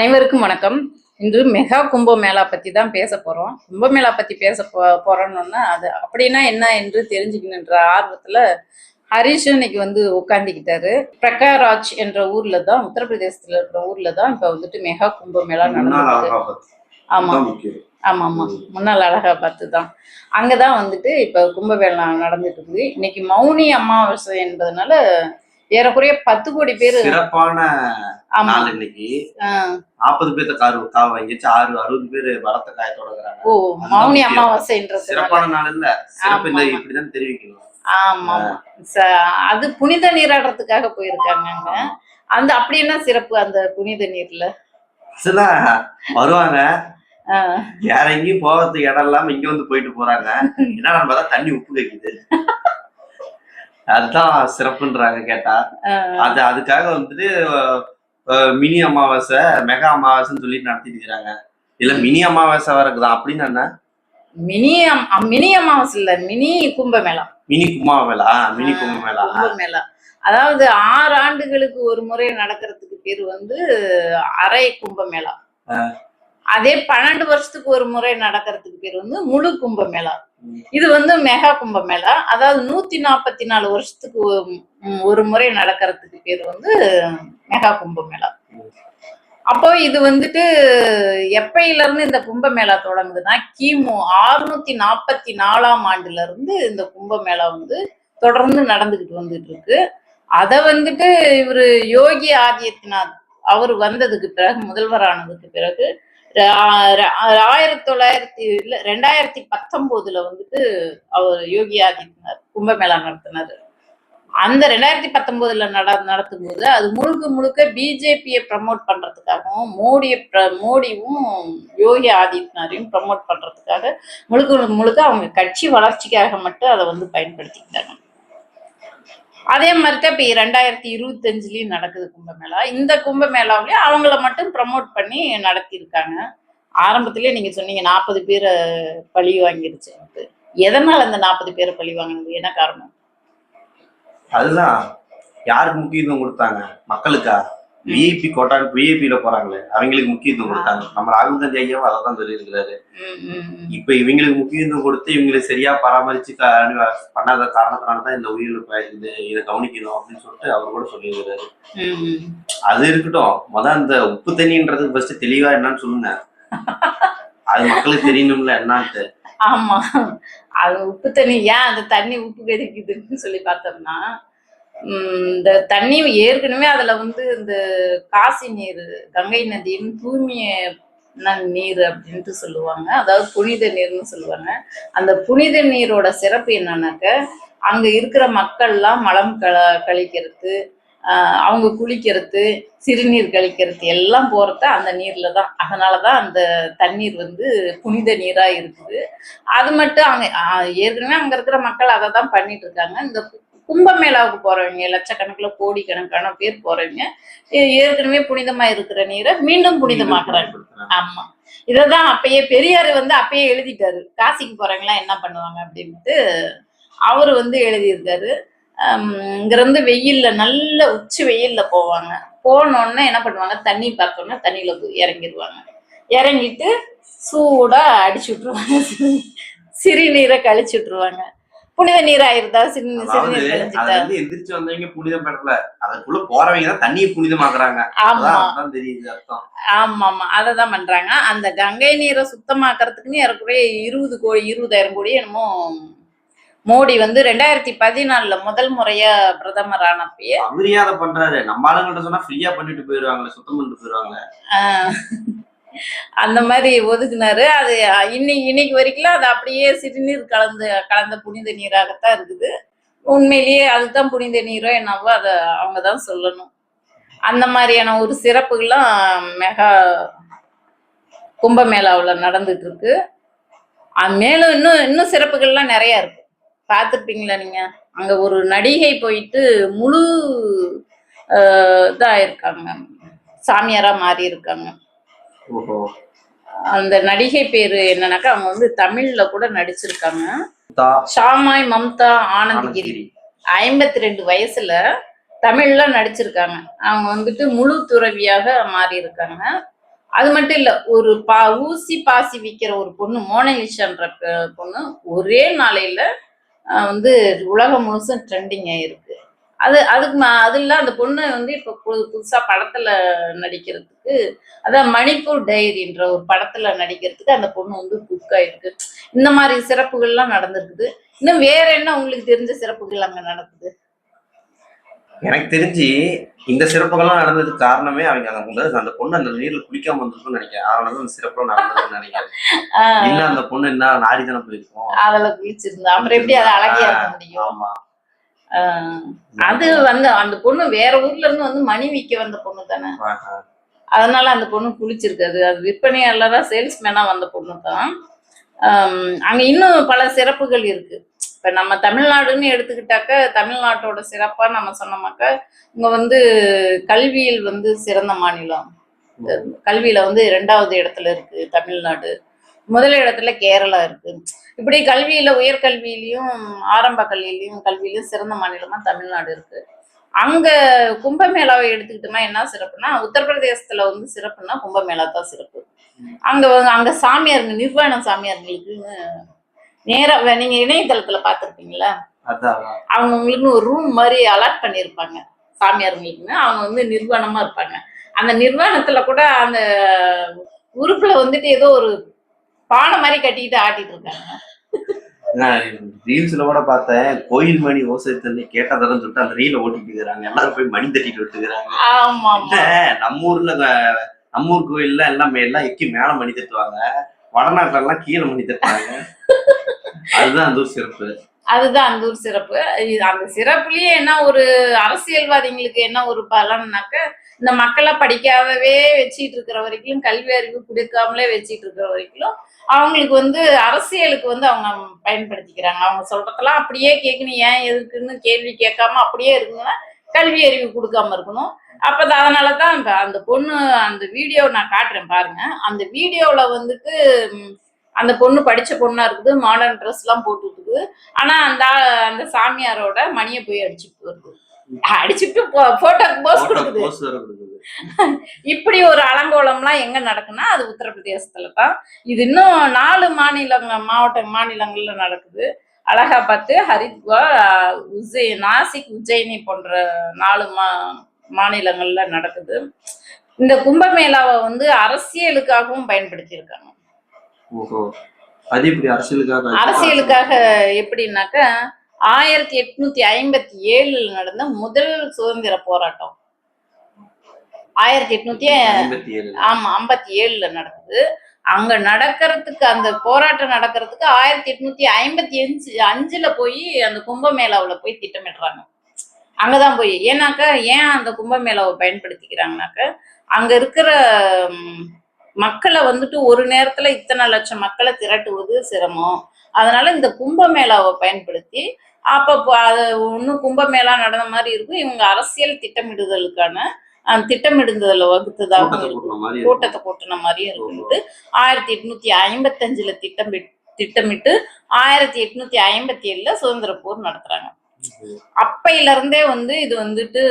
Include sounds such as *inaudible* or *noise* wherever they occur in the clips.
அனைவருக்கும் வணக்கம். இன்று மெகா கும்பமேளா பத்தி தான் பேச போறோம். கும்பமேளா பத்தி பேச போ போறோம்னா அது அப்படின்னா என்ன என்று தெரிஞ்சுக்கணுன்ற ஆர்வத்துல ஹரிஷும் இன்னைக்கு வந்து உட்காந்துக்கிட்டாரு பிரகாராஜ் என்ற ஊர்ல தான் உத்தரப்பிரதேசத்துல இருக்கிற ஊர்ல தான் இப்ப வந்துட்டு மெகா கும்பமேளா நடந்தது அலகாபாத் ஆமா. ஆமா ஆமா. முன்னாள் அலகாபாத் தான். அங்கதான் வந்துட்டு இப்ப கும்பமேளா நடந்துட்டு இருக்குது இன்னைக்கு மௌனி அமாவாசை என்பதனால ஏறக்குறைய பத்து கோடி பேர். சிறப்பான நாள் இன்னைக்கு. நாற்பது பேர்த்த கார் காவ வாங்கிச்சு ஆறு அறுபது பேர் பலத்த காய தொடங்குறாங்க. ஓ மௌனி. அமாவாசைன்றதுனால சிறப்பான நாள் இல்ல. சிறப்பு ஆமா. இப்படிதான் தெரிவிக்கணும். ஆமா அது புனித நீராடுறதுக்காக போயிருக்காங்க அந்த அப்படி என்ன சிறப்பு அந்த புனித நீர்ல? வருவாங்க. வேற எங்கேயும் போகிறதுக்கு இடம் இல்லாம இங்க வந்து போயிட்டு போறாங்க. *laughs* என்ன தான் தண்ணி உப்பு வைக்குது. அதுதான் சிறப்புன்றாங்க கேட்டா. அது அதுக்காக வந்துட்டு மினி அமாவாசை மெகா அமாவாசைன்னு சொல்லிட்டு நடத்திட்டு இருக்கிறாங்க. இல்ல மினி அமாவாசை வரக்குதான் அப்படின்னு என்ன? மினி மினி அமாவாசை இல்ல mini Kumbh Mela. Mini Kumbh Mela mini Kumbh Mela Kumbh Mela. அதாவது ஆறு ஆண்டுகளுக்கு ஒரு முறை நடக்கிறதுக்கு பேர் வந்து அரை கும்பமேளா. அதே பன்னெண்டு வருஷத்துக்கு ஒரு முறை நடக்கிறதுக்கு பேர் வந்து முழு கும்பமேளா ம். இது வந்து மெகா கும்பமேளா அதாவது நூத்தி நாற்பத்தி நாலு வருஷத்துக்கு ஒரு- முறை நடக்கிறதுக்கு பேர் வந்து மெகா கும்பமேளா ம். அப்போ இது வந்துட்டு எப்பையில இருந்து இந்த கும்பமேளா தொடங்குதுன்னா கிமு அறுநூத்தி நாற்பத்தி நாலாம் ஆண்டுல இருந்து இந்த கும்பமேளா வந்து தொடர்ந்து நடந்துகிட்டு வந்துட்டு இருக்கு அத வந்துட்டு இவரு யோகி ஆதித்யநாத் அவர் வந்ததுக்கு பிறகு முதல்வரானதுக்கு பிறகு ரா- ரா- ஆயிரத்தி தொள்ளாயிரத்தி இல்ல ரெண்டாயிரத்தி பத்தொன்பதுல வந்துட்டு அவர் யோகி ஆதித்யநாத் கும்பமேளா நடத்தினாரு. அந்த ரெண்டாயிரத்தி பத்தொன்பதுல நட நடத்தும் போது அது முழுக்க முழுக்க பிஜேபியை ப்ரமோட் பண்றதுக்காகவும் மோடியை ப்ர- மோடியும் யோகி ஆதித்யநாத்தையும் ப்ரமோட் பண்றதுக்காக முழுக்க முழுக்க அவங்க கட்சி வளர்ச்சிக்காக மட்டும் அதை வந்து பயன்படுத்திக்கிட்டாங்க. அதே மாதிரி தான் இப்போ ரெண்டாயிரத்தி இருபத்தஞ்சுலயும் நடக்குது கும்பமேளா. இந்த கும்பமேளாவிலயும் அவங்கள மட்டும் ப்ரமோட் பண்ணி நடத்தியிருக்காங்க. ஆரம்பத்திலே நீங்க சொன்னீங்க நாற்பது பேரை பழி வாங்கிருச்சு எதனால அந்த நாற்பது பேரை பழி வாங்கினது? என்ன காரணம்? அதுதான் யாருக்கு முக்கியத்துவம் கொடுத்தாங்க? மக்களுக்கா? விஐபி கோட்டா விஐபியில போறாங்களே அவங்களுக்கு முக்கியத்துவம் கொடுத்தாங்க. நம்ம ராகுல் காந்தி ஐயாவும் அதை தான் சொல்லியிருக்கிறாரு. இப்ப இவங்களுக்கு முக்கியத்துவம் கொடுத்து இவங்களை சரியா பராமரிச்சு பண்ணாத காரணத்தினால தான் இந்த உயிரிழப்பு ஆயிருக்குது இதை கவனிக்கணும் அப்படின்னு சொல்லிட்டு அவர் கூட சொல்லியிருக்கிறாரு. அது இருக்கட்டும். முத அந்த உப்பு தண்ணின்றது ஃபர்ஸ்ட் தெளிவா என்னன்னு சொல்லுங்க. அது மக்களுக்கு தெரியணும்ல என்னன்ட்டு. ஆமா. அது உப்பு தண்ணி ஏன் அந்த தண்ணி உப்பு கறிக்குதுன்னு சொல்லி பார்த்தோம்னா இந்த தண்ணி ஏற்கனவே அதுல வந்து இந்த காசி நீர் கங்கை நதியின் தூய்மைய நீர் அப்படின்ட்டு சொல்லுவாங்க. அதாவது புனித நீர்னு சொல்லுவாங்க. அந்த புனித நீரோட சிறப்பு என்னன்னாக்க அங்க இருக்கிற மக்கள்லாம் மலம் க கழிக்கிறது அவங்க குளிக்கிறது சிறுநீர் கழிக்கிறது எல்லாம் போறது அந்த நீர்ல தான். அதனாலதான் அந்த தண்ணீர் வந்து புனித நீரா இருக்குது. அது மட்டும் அங்க ஏற்கனவே அங்க இருக்கிற மக்கள் அதை தான் பண்ணிட்டு இருக்காங்க. இந்த கும்பமேளாவுக்கு போறவங்க லட்சக்கணக்கில் கோடிக்கணக்கான பேர் போறவங்க. ஏற்கனவே புனிதமா இருக்கிற நீரை மீண்டும் புனிதமாக்குறாங்க ஆமா. இததான் அப்பயே பெரியார் வந்து அப்பயே எழுதிட்டாரு. காசிக்கு போறவங்க என்ன பண்ணுவாங்க அப்படின்ட்டு அவரு வந்து எழுதியிருக்காரு. ஆம், இங்க இருந்து வெயில்ல நல்ல உச்சி வெயில்ல போவாங்க. போனோடனே என்ன பண்ணுவாங்க? தண்ணி பார்த்தோன்னே தண்ணியில போய் இறங்கிடுவாங்க இறங்கிட்டு சூடா அடிச்சு விட்டுருவாங்க. சிறுநீரை கழிச்சு விட்டுருவாங்க. புனித நீர் அதாவது சிறுநீர் எந்திரிச்சு வந்தவங்க புனிதம் பெறல அதுக்குள்ள போறவங்க தான் தண்ணியை புனிதமாக்குறாங்க. ஆமா. தெரியுது அர்த்தம் ஆமா ஆமா அதை தான் பண்றாங்க. அந்த கங்கை நீரை சுத்தமாக்கறதுக்குன்னு ஏறக்குறைய இருபது கோடி இருபதாயிரம் கோடி என்னமோ மோடி வந்து ரெண்டாயிரத்தி பதினாலுல முதல் முறையா பிரதமர் ஆனப்பயே. அவரே அதை பண்றாரு? நம்ம ஆளுங்கள்ட்ட சொன்னா ஃப்ரீயா பண்ணிட்டு போயிருவாங்களே சுத்தம் பண்ணிட்டு போயிருவாங்க அந்த மாதிரி ஒதுக்குனாரு. அது இன்னைக்கு இன்னைக்கு வரைக்கும் அது அப்படியே சிறுநீர் கலந்து கலந்த புனித நீராகத்தான் இருக்குது. உண்மையிலேயே அதுதான் புனித நீரோ என்னவோ அதை அவங்க தான் சொல்லணும். அந்த மாதிரியான ஒரு சிறப்புகள்லாம் மெகா கும்பமேளாவில் நடந்துட்டு இருக்கு மேலும் இன்னும் இன்னும் சிறப்புகள்லாம் நிறைய இருக்கு. பார்த்துருப்பீங்களா நீங்க? அங்க ஒரு நடிகை போயிட்டு முழு ஆஹ், இதா இருக்காங்க. சாமியாரா மாறி இருக்காங்க அந்த நடிகை பேரு என்னன்னாக்கா அவங்க வந்து தமிழ்ல கூட நடிச்சிருக்காங்க. ஷாமாய் மம்தா ஆனந்தகிரி. ஐம்பத்தி ரெண்டு வயசுல தமிழ்ல நடிச்சிருக்காங்க. அவங்க வந்துட்டு முழு துறவியாக மாறி இருக்காங்க அது மட்டும் இல்ல ஒரு பா ஊசி பாசி விக்கிற ஒரு பொண்ணு மோனலிஷான்ற பொண்ணு ஒரே நாளையில வந்து உலகம் முழுசும் ட்ரெண்டிங் ஆயிருக்கு. அது அதுக்கு அது இல்ல அந்த பொண்ணு வந்து இப்ப புது புதுசா படத்துல நடிக்கிறதுக்கு அதான் மணிப்பூர் டைரின்ற ஒரு படத்துல நடிக்கிறதுக்கு அந்த பொண்ணு வந்து புக் ஆயிருக்கு. இந்த மாதிரி சிறப்புகள்லாம் நடந்திருக்குது. இன்னும் வேற என்ன உங்களுக்கு தெரிஞ்ச சிறப்புகள் அங்க நடக்குது? எனக்கு தெரிஞ்சு இந்த சிறப்புகள்லாம் நடந்ததுக்கு காரணமே அவங்க அந்த அந்த பொண்ணு அந்த நீர்ல குளிக்காம வந்திருக்கும்னு நினைக்கிறேன். அதனாலதான் அந்த சிறப்புலாம் நடந்ததுன்னு நினைக்கிறேன். இல்ல அந்த பொண்ணு என்ன நாடிதானே போயிருக்கும். அதுல குளிச்சிருந்தா. அப்புறம் எப்படி அதை அழகியா இருக்க முடியும்? ஆமா. அது வந்து அந்த பொண்ணு வேற ஊர்ல இருந்து வந்து மணி விக்க வந்த பொண்ணு தானே. அதனால அந்த பொண்ணு குளிச்சிருக்காது அது விற்பனையாளரா சேல்ஸ்மேனா வந்த பொண்ணு தான். அங்க இன்னும் பல சிறப்புகள் இருக்கு. இப்ப நம்ம தமிழ்நாடுன்னு எடுத்துக்கிட்டாக்க தமிழ்நாட்டோட சிறப்பா நம்ம சொன்னோமாக்க இங்க வந்து கல்வியில் வந்து சிறந்த மாநிலம். கல்வியில வந்து இரண்டாவது இடத்துல இருக்கு தமிழ்நாடு. முதல் இடத்துல கேரளா இருக்கு. இப்படி கல்வியில உயர்கல்வியிலையும் ஆரம்ப கல்வியிலையும் கல்வியிலையும் சிறந்த மாநிலமா தமிழ்நாடு இருக்கு. அங்க கும்பமேளாவை எடுத்துக்கிட்டோம்னா என்ன சிறப்புனா உத்தரப்பிரதேசத்துல வந்து சிறப்புனா கும்பமேளா தான் சிறப்பு. அங்க அங்க சாமியாருங்க நிர்வாண சாமியார்களுக்கு நேரா நீங்க இணையதளத்துல பாத்திருப்பீங்களா அவங்க உங்களுக்குன்னு ஒரு ரூம் மாதிரி அலாட் பண்ணியிருப்பாங்க. சாமியாருங்களுக்குன்னு அவங்க வந்து நிர்வாணமா இருப்பாங்க. அந்த நிர்வாணத்துல கூட அந்த உறுப்புல வந்துட்டு ஏதோ ஒரு பானை மாதிரி கட்டிக்கிட்டு ஆட்டிட்டு இருக்காங்க. ரீல்ஸ்ல கூட பார்த்தேன். கோயில் மணி ஓசை தண்ணி கேட்டதெல்லாம் சொல்லிட்டு அந்த ரீல ஓட்டிட்டு இருக்கிறாங்க எல்லாரும் போய் மணி தட்டிட்டு விட்டுக்கிறாங்க நம்ம ஊர்ல நம்ம ஊர் கோயில்ல எல்லாம் எல்லாம் எக்கி மேல மணி தட்டுவாங்க. வடநாட்டுல எல்லாம் கீழே மணி தட்டுவாங்க. அதுதான் அந்த ஒரு சிறப்பு. அதுதான் அந்த ஒரு சிறப்பு. இது அந்த சிறப்புலயே என்ன ஒரு அரசியல்வாதிங்களுக்கு என்ன ஒரு பலன்னாக்க இந்த மக்களை படிக்காதவே வச்சிட்டு இருக்கிற வரைக்கும் கல்வி அறிவு கொடுக்காமலே வச்சிட்டு இருக்கிற வரைக்கும் அவங்களுக்கு வந்து அரசியலுக்கு வந்து அவங்க பயன்படுத்திக்கிறாங்க. அவங்க சொல்றதெல்லாம் அப்படியே கேட்கணும் ஏன் எதுக்குன்னு கேள்வி கேட்காம அப்படியே இருக்கணும்னா கல்வி அறிவு கொடுக்காம இருக்கணும். அப்போ அதனால தான் அந்த பொண்ணு அந்த வீடியோ நான் காட்டுறேன் பாருங்க. அந்த வீடியோவில் வந்துட்டு அந்த பொண்ணு படிச்ச பொண்ணா இருக்குது மாடர்ன் ட்ரெஸ் எல்லாம் போட்டுட்டு இருக்குது ஆனா அந்த அந்த சாமியாரோட மணியை போய் அடிச்சுட்டு வருது அடிச்சுட்டு போட்டோக்கு போஸ் கொடுக்குது. இப்படி ஒரு அலங்கோலம்லாம் எங்க நடக்குன்னா அது உத்தரப்பிரதேசத்துல தான். இது இன்னும் நாலு மாநிலங்க மாவட்ட மாநிலங்கள்ல நடக்குது. அலகாபாத் ஹரித்வார் உஜ்ஜை நாசிக் உஜ்ஜயினி போன்ற நாலு மா மாநிலங்கள்ல நடக்குது. இந்த கும்பமேளாவை வந்து அரசியலுக்காகவும் பயன்படுத்தியிருக்காங்க. ஓஹோ. அது இப்படி அரசியலுக்காக அரசியலுக்காக எப்படின்னாக்க ஆயிரத்தி எட்நூத்தி ஐம்பத்தி ஏழுல நடந்த முதல் சுதந்திர போராட்டம். ஆயிரத்தி எட்நூத்தி ஆமா ஐம்பத்தி ஏழுல நடக்குது அங்க நடக்கிறதுக்கு அந்த போராட்டம் நடக்கிறதுக்கு ஆயிரத்தி எட்நூத்தி ஐம்பத்தி அஞ்சு அஞ்சுல போய் அந்த கும்பமேளாவுல போய் திட்டமிடுறாங்க. அங்கதான் போய். ஏன்னாக்கா ஏன் அந்த கும்பமேளாவை பயன்படுத்திக்கிறாங்கனாக்க அங்க இருக்கிற மக்களை வந்துட்டு ஒரு நேரத்துல இத்தனை லட்சம் மக்களை திரட்டுவது சிரமம். அதனால இந்த கும்பமேளாவை பயன்படுத்தி அப்ப அது இன்னும் கும்பமேளா நடந்த மாதிரி இருக்கும். இவங்க அரசியல் திட்டமிடுதலுக்கான அஹ், திட்டமிடுதல வகுத்ததாக கூட்டத்தை இருக்கும். கூட்டின மாதிரி கூட்டத்தை கூட்டின மாதிரியும் இருக்குது ஆயிரத்தி எட்நூத்தி ஐம்பத்தஞ்சுல திட்டமிட் திட்டமிட்டு ஆயிரத்தி எட்நூத்தி ஐம்பத்தி ஏழுல சுதந்திர போர் நடத்துறாங்க. அப்பையில இருந்தே வந்து இது வந்துட்டு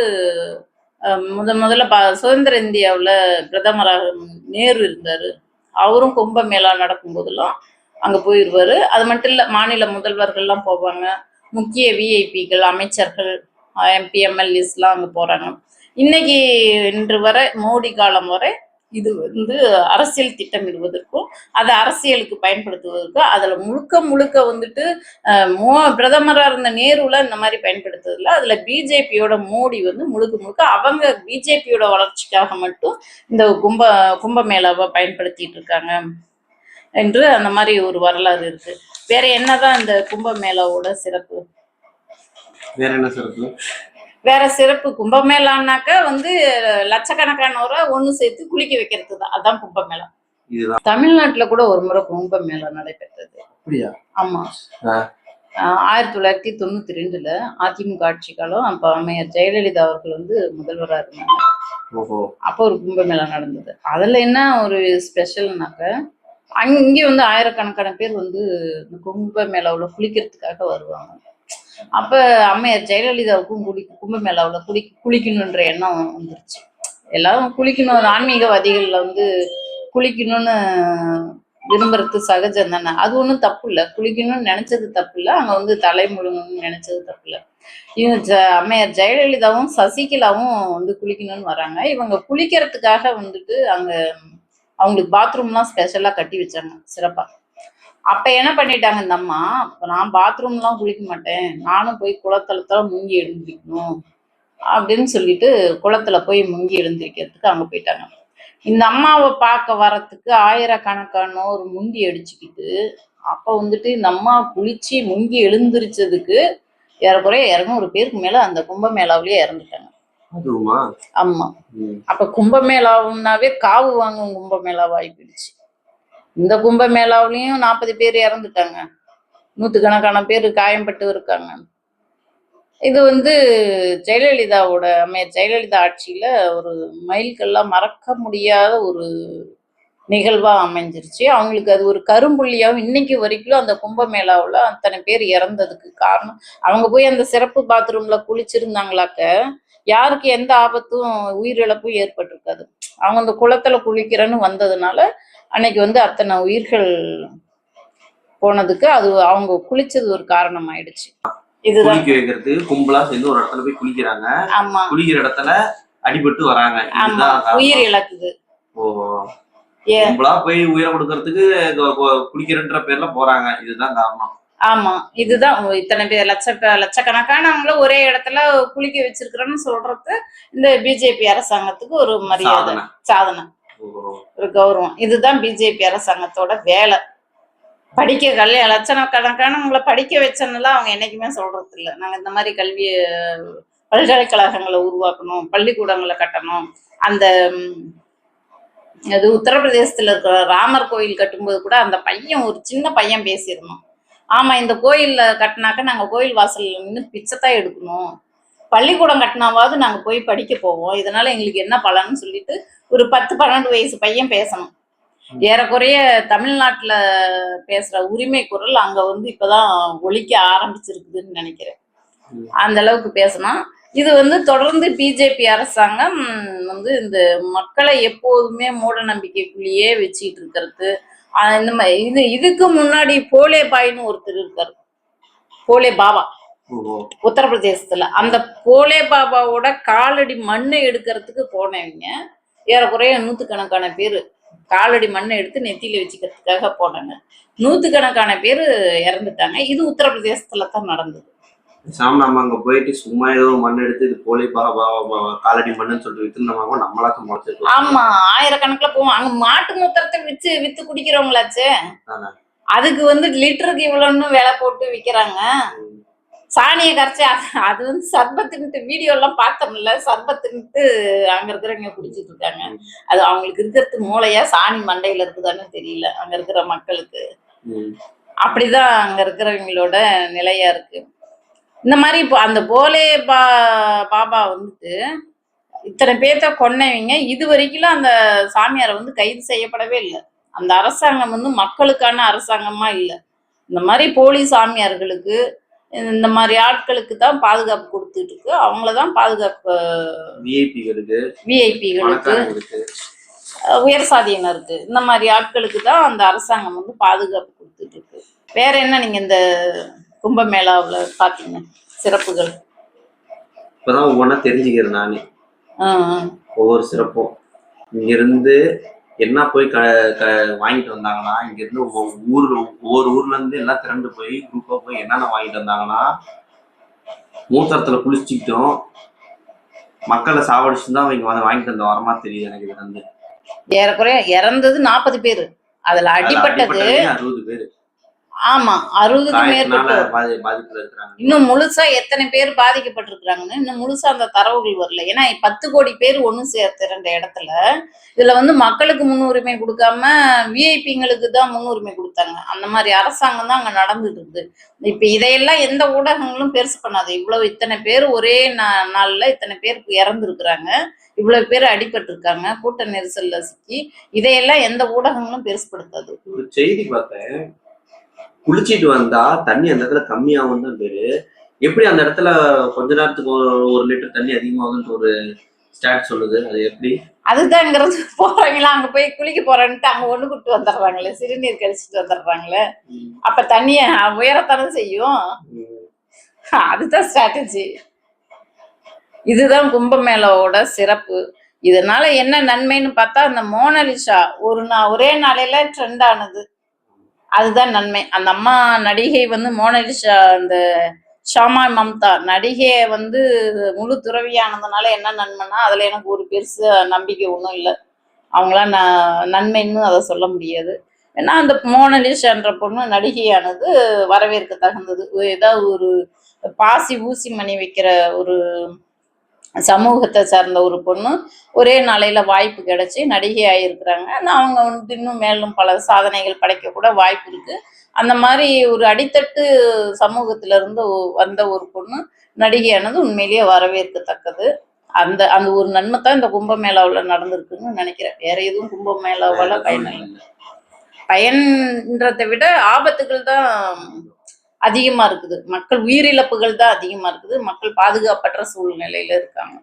முத முதல்ல ப- சுதந்திர இந்தியாவில் பிரதமராக நேரு இருந்தார். அவரும் கும்பமேளா நடக்கும் போதெல்லாம் அங்கே போயிடுவாரு அது மட்டும் இல்லை மாநில முதல்வர்கள்லாம் போவாங்க. முக்கிய விஐபிகள் அமைச்சர்கள் எம்பி எம்எல்ஏஸ்லாம் அங்கே போகிறாங்க இன்னைக்கு இன்று வரை மோடி காலம் வரை இது வந்து அரசியல் திட்டமிடுவதற்கும் அதை அரசியலுக்கு பயன்படுத்துவதற்கும் அதில் முழுக்க முழுக்க வந்துட்டு மோ பிரதமராக இருந்த நேருல இந்த மாதிரி பயன்படுத்துறதுல அதில் பிஜேபியோட மோடி வந்து முழுக்க முழுக்க அவங்க பிஜேபியோட வளர்ச்சிக்காக மட்டும் இந்த கும்ப கும்பமேளாவை பயன்படுத்திட்டு இருக்காங்க என்று அந்த மாதிரி ஒரு வரலாறு இருக்கு. வேற என்னதான் இந்த கும்பமேளாவோட சிறப்பு? வேற என்ன சிறப்பு? வேற சிறப்பு. கும்பமேளான்னாக்க வந்து லட்சக்கணக்கானவரை ஒண்ணு சேர்த்து குளிக்க வைக்கிறது தான். அதான் கும்பமேளா. தமிழ்நாட்டுல கூட ஒரு முறை கும்பமேளா நடைபெற்றது. ஆமா. ஆயிரத்தி தொள்ளாயிரத்தி தொண்ணூத்தி ரெண்டுல அதிமுக ஆட்சி காலம் அப்ப அம்மையார் ஜெயலலிதா அவர்கள் வந்து முதல்வரா இருந்தாங்க. அப்போ ஒரு கும்பமேளா நடந்தது. அதுல என்ன ஒரு ஸ்பெஷல்னாக்க அங்க இங்கே வந்து ஆயிரக்கணக்கான பேர் வந்து இந்த கும்பமேளாவுல குளிக்கிறதுக்காக வருவாங்க. அப்ப அம்மையார் ஜெயலலிதாவுக்கும் குளி கும்பமேளாவில் குளி குளிக்கணுன்ற எண்ணம் வந்துருச்சு. எல்லாரும் குளிக்கணும். ஆன்மீகவாதிகளில் ஆன்மீகவாதிகள்ல வந்து குளிக்கணும்னு விரும்புறது சகஜம் தானே? அது ஒன்றும் தப்பு இல்லை குளிக்கணும்னு நினைச்சது தப்பு இல்லை அங்கே வந்து தலை முழுங்கணும்னு நினைச்சது தப்பு இல்லை இவங்க ஜ அம்மையார் ஜெயலலிதாவும் சசிகலாவும் வந்து குளிக்கணும்னு வராங்க. இவங்க குளிக்கிறதுக்காக வந்துட்டு அங்க அவங்களுக்கு பாத்ரூம்லாம் ஸ்பெஷலாக கட்டி வச்சாங்க. சிறப்பா. அப்ப என்ன பண்ணிட்டாங்க இந்த அம்மா? நான் பாத்ரூம்லாம் குளிக்க மாட்டேன். நானும் போய் குளத்தலத்துல முங்கி எழுந்திருக்கணும் அப்படின்னு சொல்லிட்டு குளத்துல போய் முங்கி எழுந்திருக்கிறதுக்கு அங்க போயிட்டாங்க. இந்த அம்மாவை பார்க்க வரத்துக்கு ஆயிரக்கணக்கானோர் முங்கி அடிச்சுக்கிட்டு அப்ப வந்துட்டு இந்த அம்மா குளிச்சு முங்கி எழுந்திருச்சதுக்கு ஏறக்குறைய இரநூறு பேருக்கு மேல அந்த கும்பமேளாவிலேயே இறந்துட்டாங்க. ஆமா. அப்ப கும்பமேளாவுனாவே காவு வாங்கும் கும்பமேளாவாகி போயிடுச்சு இந்த கும்ப மேளாவிலையும் நாற்பது பேர் இறந்துட்டாங்க. நூற்றுக்கணக்கான பேர் காயம்பட்டு இருக்காங்க. இது வந்து ஜெயலலிதாவோட அம்மையார் ஜெயலலிதா ஆட்சியில் ஒரு மைல்கல்லா மறக்க முடியாத ஒரு நிகழ்வாக அமைஞ்சிருச்சு. அவங்களுக்கு அது ஒரு கரும்புள்ளியாகவும் இன்னைக்கு வரைக்கும் அந்த கும்பமேளாவில் அத்தனை பேர் இறந்ததுக்கு காரணம். அவங்க போய் அந்த சிறப்பு பாத்ரூமில் குளிச்சிருந்தாங்களாக்க யாருக்கு எந்த ஆபத்தும் உயிரிழப்பும் ஏற்பட்டிருக்காது. அவங்க அந்த குளத்தில் குளிக்கிறேன்னு வந்ததுனால அன்னைக்கு வந்து அத்தனை உயிர்கள் போனதுக்கு அது அவங்க குளிச்சது ஒரு காரணம் ஆயிடுச்சு இதுதான் வைக்கிறதுக்கு கும்பலா சேர்ந்து ஒரு இடத்துல போய் குளிக்கிறாங்க. ஆமா. குளிக்கிற இடத்துல அடிபட்டு வராங்க. உயிர் இழக்குது. ஓ. ஏ. கும்பலா போய் உயிரை கொடுக்கறதுக்கு குளிக்கிறன்ற பேர்ல போறாங்க. இதுதான் காரணம். ஆமா. இதுதான். இத்தனை பேர் லட்ச பே- லட்சக்கணக்கானவங்கள ஒரே இடத்துல குளிக்க வச்சிருக்கிறோன்னு சொல்றது இந்த பிஜேபி அரசாங்கத்துக்கு ஒரு மரியாதை. சாதனை. ஒரு கௌரவம். இதுதான் பிஜேபி அரசாங்கத்தோட வேலை. படிக்க கல்வி லட்சக்கணக்கானவங்களை படிக்க வச்சோன்னெல்லாம் அவங்க என்னைக்குமே சொல்றது இல்லை நாங்க இந்த மாதிரி கல்வி பல்கலைக்கழகங்களை உருவாக்கணும் பள்ளிக்கூடங்களை கட்டணும். அந்த அது உத்தரப்பிரதேசத்துல இருக்கிற ராமர் கோயில் கட்டும்போது கூட அந்த பையன் ஒரு சின்ன பையன் பேசியிருந்தோம் ஆமா இந்த கோயில்ல கட்டினாக்க நாங்க கோயில் வாசல்ல நின்று பிச்சைத்தான் எடுக்கணும். பள்ளிக்கூடம் கட்டினாவாவது நாங்க போய் படிக்க போவோம். இதனால எங்களுக்கு என்ன பலன்னு சொல்லிட்டு ஒரு பத்து பன்னெண்டு வயசு பையன் பேசணும். ஏறக்குறைய தமிழ்நாட்டுல பேசுற உரிமை குரல் அங்க வந்து இப்பதான் ஒழிக்க ஆரம்பிச்சிருக்குதுன்னு நினைக்கிறேன். அந்த அளவுக்கு பேசணும். இது வந்து தொடர்ந்து பிஜேபி அரசாங்கம் வந்து இந்த மக்களை எப்போதுமே மூட நம்பிக்கைக்குள்ளேயே வச்சுக்கிட்டு இருக்கிறது. இந்த மாதிரி இது இதுக்கு முன்னாடி போலே பாய்னு ஒருத்தர் இருக்காரு. போலே பாபா உத்தரப்பிரதேசத்துல. அந்த போலே பாபாவோட காலடி மண்ணை எடுக்கிறதுக்கு போனவங்க ஏறக்குறைய நூத்துக்கணக்கான பேர் காலடி மண்ணை எடுத்து நெத்தியில வச்சுக்கிறதுக்காக போனாங்க. நூத்துக்கணக்கான பேர் இறந்துட்டாங்க. இது உத்தரப்பிரதேசத்துல தான் நடந்தது. சாமி நம்ம அங்க போயிட்டு சும்மா ஏதோ மண் எடுத்து இது போலி பாபா காலடி மண்ணுன்னு சொல்லிட்டு வித்துருந்தோமா நம்மளாச்சும் முளைச்சிருக்கலாம். ஆமா ஆயிரக்கணக்கில் போவோம். அங்க மாட்டு மூத்திரத்தை வித்து வித்து குடிக்கிறவங்களாச்சே. அதுக்கு வந்து லிட்டருக்கு இவ்வளோன்னு விலை போட்டு விக்கிறாங்க. சாணியை கரைச்சி அது- வந்து சர்பத்துன்ட்டு வீடியோ எல்லாம் பார்த்தோம்ல சர்பத்துன்ட்டு அங்க இருக்கிறவங்க குடிச்சிட்டு இருக்காங்க. அது அவங்களுக்கு இருக்கிறது மூளையா சாணி மண்டையில இருக்குதான்னு தெரியல அங்க இருக்கிற மக்களுக்கு. அப்படிதான் அங்க இருக்கிறவங்களோட நிலையா இருக்கு. இந்த மாதிரி இப்போ அந்த போலே பா பாபா வந்துட்டு இத்தனை பேர்த்த கொன்னவங்க இது வரைக்கும் அந்த சாமியாரை வந்து கைது செய்யப்படவே இல்லை. அந்த அரசாங்கம் வந்து மக்களுக்கான அரசாங்கமா இல்லை. இந்த மாதிரி போலி சாமியார்களுக்கு இந்த மாதிரி ஆட்களுக்கு தான் பாதுகாப்பு கொடுத்துட்டு இருக்கு அவங்கள தான் பாதுகாப்பு விஐபிகளுக்கு விஐபிகளுக்கு உயர் சாதியினருக்கு இந்த மாதிரி ஆட்களுக்கு தான் அந்த அரசாங்கம் வந்து பாதுகாப்பு கொடுத்துட்டு இருக்கு வேற என்ன நீங்க இந்த கும்பமேளாவுல பாத்தீங்க சிறப்புகள். இப்பதான் ஒவ்வொன்றா தெரிஞ்சுக்கிறேன் நானே. ஒவ்வொரு சிறப்பும். இங்க இருந்து என்ன போய் க க வாங்கிட்டு வந்தாங்கன்னா இங்க இருந்து ஒவ்வொரு ஊர்ல இருந்து எல்லாம் திரண்டு போய் குரூப்பா போய் என்னென்ன வாங்கிட்டு வந்தாங்கன்னா மூத்தரத்துல குளிச்சுக்கிட்டோம். மக்களை சாவடிச்சு தான் அவங்க வந்து வாங்கிட்டு வந்த வரமா தெரியுது எனக்கு இதுல இருந்து ஏறக்குறைய இறந்தது நாற்பது பேரு. அதுல அடிபட்டவங்க அறுபது பேர். ஆமா அறுபதுக்கு இருக்கிறாங்க இன்னும் முழுசா எத்தனை பேர் பாதிக்கப்பட்டிருக்கிறாங்கன்னு இன்னும் முழுசா அந்த தரவுகள் வரல. ஏன்னா பத்து கோடி பேர் ஒண்ணு சேர்த்திருந்த இடத்துல இதுல வந்து மக்களுக்கு முன்னுரிமை கொடுக்காம விஐபிங்களுக்கு தான் முன்னுரிமை கொடுத்தாங்க. அந்த மாதிரி அரசாங்கம் தான் அங்க நடந்துட்டு இருக்குது இப்ப இதையெல்லாம் எந்த ஊடகங்களும் பெருசு பண்ணாது. இவ்வளவு இத்தனை பேர் ஒரே நாள்ல இத்தனை பேர் இறந்துருக்குறாங்க. இவ்வளவு பேர் அடிபட்டிருக்காங்க. கூட்ட நெரிசல்ல சிக்கி. இதையெல்லாம் எந்த ஊடகங்களும் பெருசுப்படுத்தாது ஒரு செய்தி பார்த்தேன். குளிச்சிட்டு வந்தா தண்ணி அந்த இடத்துல கம்மியாகும் தான் பேரு. எப்படி அந்த இடத்துல கொஞ்ச நேரத்துக்கு ஒரு லிட்டர் தண்ணி அதிகமாகுதுன்ட்டு ஒரு ஸ்டாட் சொல்லுது? அது எப்படி? அதுதாங்கிறது போறாங்களா? அங்க போய் குளிக்க போறேன்ட்டு அங்க ஒண்ணு கூட்டு வந்துடுறாங்களே சிறுநீர் கழிச்சிட்டு வந்துடுறாங்களே. அப்ப தண்ணிய உயரத்தானே செய்யும். அதுதான் ஸ்ட்ராட்டஜி இதுதான் கும்பமேளாவோட சிறப்பு. இதனால என்ன நன்மைன்னு பார்த்தா அந்த மோனலிசா ஒரு நா- ஒரே நாளையில ட்ரெண்ட் ஆனது. அதுதான் நன்மை. அந்த அம்மா நடிகை வந்து மோனலிஷா அந்த ஷாமா மம்தா நடிகையை வந்து முழு துறவியானதுனால என்ன நன்மைன்னா அதுல எனக்கு ஒரு பெருசு நம்பிக்கை ஒன்றும் இல்லை. அவங்களாம் நான் நன்மைன்னு அதை சொல்ல முடியாது. ஏன்னா அந்த மோனலிஷன்ற பொண்ணு நடிகையானது வரவேற்க தகுந்தது. ஏதாவது ஒரு பாசி ஊசி மணி வைக்கிற ஒரு சமூகத்தை சார்ந்த ஒரு பொண்ணு ஒரே நாளையில வாய்ப்பு கிடைச்சி நடிகை இருக்கிறாங்க அவங்க வந்து இன்னும் மேலும் பல சாதனைகள் படைக்க கூட வாய்ப்பு இருக்கு. அந்த மாதிரி ஒரு அடித்தட்டு சமூகத்துல இருந்து வந்த ஒரு பொண்ணு நடிகையானது உண்மையிலேயே வரவேற்கத்தக்கது. அந்த அந்த ஒரு நன்மை தான் இந்த கும்பமேளாவில் நடந்திருக்குன்னு நினைக்கிறேன். வேற எதுவும் கும்பமேளாவால பயன் பயன்றதை விட ஆபத்துகள் தான் அதிகமா இருக்குது. மக்கள் உயிரிழப்புகள் தான் அதிகமா இருக்குது. மக்கள் பாதுகாப்பற்ற சூழ்நிலையில இருக்காங்க.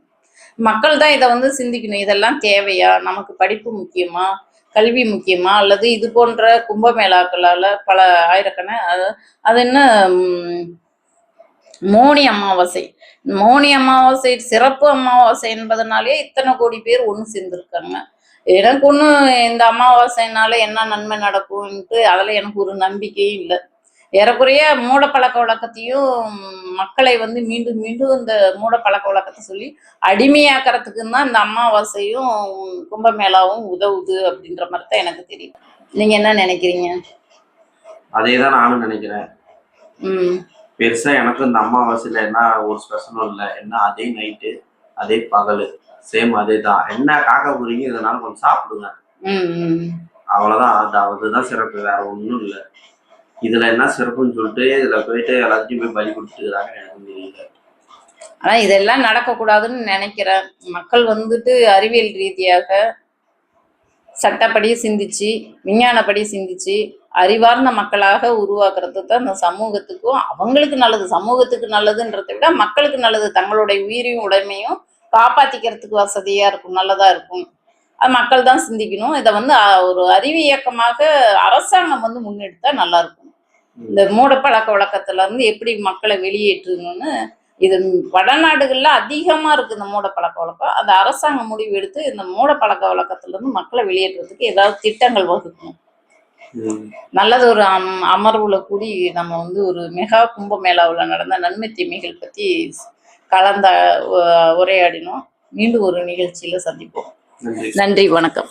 மக்கள் தான் இதை வந்து சிந்திக்கணும். இதெல்லாம் தேவையா? நமக்கு படிப்பு முக்கியமா? கல்வி முக்கியமா? அல்லது இது போன்ற கும்பமேளாக்களால பல ஆயிரக்கண அது- அது என்ன மோனி அமாவாசை. மோனி அமாவாசை சிறப்பு அமாவாசை என்பதனாலே இத்தனை கோடி பேர் ஒன்று சேர்ந்திருக்காங்க. எனக்கு ஒன்றும் இந்த அமாவாசைனால என்ன நன்மை நடக்கும்ன்ட்டு அதில் எனக்கு ஒரு நம்பிக்கையும் இல்லை. ஏறக்குறைய மூட பழக்க வழக்கத்தையும் மக்களை வந்து மீண்டும் மீண்டும் இந்த மூட பழக்க வழக்கத்தை சொல்லி அடிமையாக்கிறதுக்கு தான் இந்த அமாவாசையும் கும்பமேளாவும் உதவுது அப்படின்ற மாதிரி தான் எனக்கு தெரியும் நீங்க என்ன நினைக்கிறீங்க? அதே தான் நானும் நினைக்கிறேன். ம். பெருசா எனக்கு இந்த அமாவாசையில என்ன ஒரு ஸ்பெஷலும் இல்லை என்ன அதே நைட்டு அதே பகல் சேம் அதே தான் என்ன காக்க போறீங்க இதனால கொஞ்சம் சாப்பிடுங்க. அவ்வளவுதான். அது அதுதான் சிறப்பு. வேற ஒண்ணும் இல்லை. இதுல என்ன சிறப்புன்னு சொல்லிட்டு இதுல போயிட்டு எல்லாத்தையும் போய் பலி கொடுத்துக்கிறாங்க எனக்கு தெரியல. ஆனா இதெல்லாம் நடக்கக்கூடாதுன்னு நினைக்கிறேன். மக்கள் வந்துட்டு அறிவியல் ரீதியாக சட்டப்படி சிந்திச்சு விஞ்ஞானப்படி சிந்திச்சு அறிவார்ந்த மக்களாக உருவாக்குறது தான் இந்த சமூகத்துக்கும் அவங்களுக்கு நல்லது சமூகத்துக்கு நல்லதுன்றதை விட மக்களுக்கு நல்லது தங்களுடைய உயிரையும் உடைமையும் காப்பாத்திக்கிறதுக்கு வசதியா இருக்கும் நல்லதா இருக்கும். மக்கள் தான் சிந்திக்கணும். இதை வந்து ஒரு அறிவு இயக்கமாக அரசாங்கம் வந்து முன்னெடுத்தா நல்லா இருக்கும் இந்த மூட பழக்க வழக்கத்துல இருந்து எப்படி மக்களை வெளியேற்றணும்னு இது வடநாடுகள்ல அதிகமா இருக்கு இந்த மூட பழக்க வழக்கம். அந்த அரசாங்கம் முடிவு எடுத்து இந்த மூட பழக்க வழக்கத்துல இருந்து மக்களை வெளியேற்றுறதுக்கு ஏதாவது திட்டங்கள் வகுக்கணும். நல்லது ஒரு அம் அமர்வுல கூடி நம்ம வந்து ஒரு மெகா கும்பமேளாவுல நடந்த நன்மை தீமைகள் பத்தி கலந்த உரையாடினோம். மீண்டும் ஒரு நிகழ்ச்சியில சந்திப்போம். நன்றி வணக்கம்.